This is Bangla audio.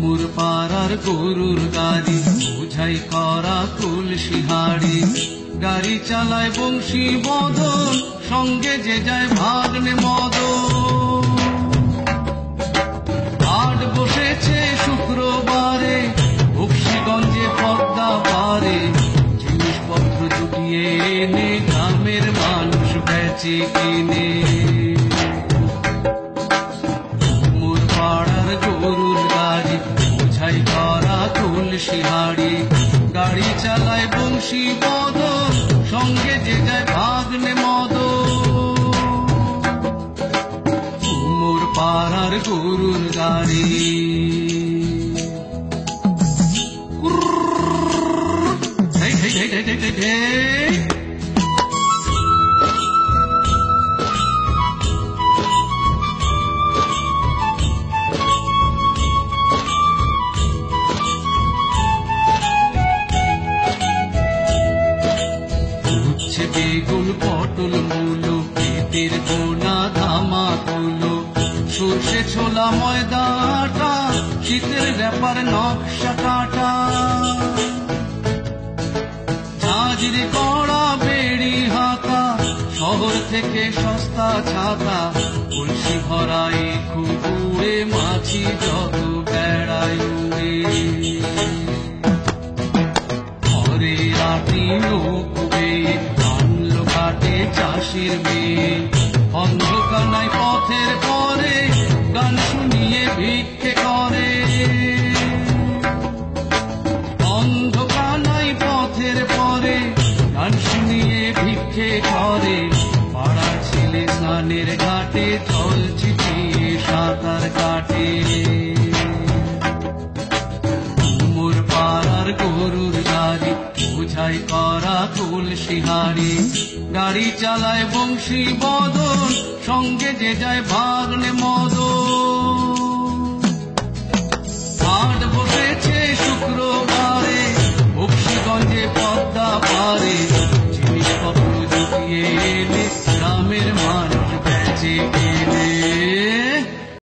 মোর পাড়ার গরুর গাড়ি, বোঝাই করা তুলসী হাড়ি গাড়ি চালায় বংশী বদন সঙ্গে যে যায় ভাগ্নে মদন হাট বসেছে শুক্রবারে বক্সিগঞ্জে পদ্মা পারে। জিনিসপত্র জুটিয়ে এনে গ্রামের মানুষ বেচে কিনে। তুলসী হাড়ি গাড়ি চালায় বংশী বদন সঙ্গে যে যায় ভাগ্নে মদ মোর পাড়ার গরুর গাড়ি। Hey, hey, hey, hey, hey, hey, হেই। বেগুন, পটল, মূলো পেটের গোনা ধামা তুলো সর্ষে, ছোলা, ময়দা, আটা, শীতের ব্যাপার, নকশা, কাটা। ঝাঁঝরি, কড়া, বেড়ি, হাতা, শহর থেকে সস্তা ছাতা, কলসি ভরাই, কুকুরে, মাছি যত বেড়ায় উড়ে। ঘরে আটি লোকবে কাটে চাষির মেয়ে অন্ধকানায় পথের পরে গান শুনিয়ে ভিক্ষে করে। অন্ধকানায় পথের পরে গান শুনিয়ে ভিক্ষে করে। পাড়ার ছেলে স্নানের ঘাটে জল ছিটিয়ে সাঁতার কাটে। মোর পাড়ার গরুর ঝাই করা তুলসিহারি গাড়ি চালায় বংশী বদন, সঙ্গে যে যায় ভাগলে মদ হাট বসেছে শুক্রবারে বক্সিগঞ্জে পদ্মা পারে। জিনিসপত্র জুটিয়ে এলে গ্রামের মানুষ বেঁচে।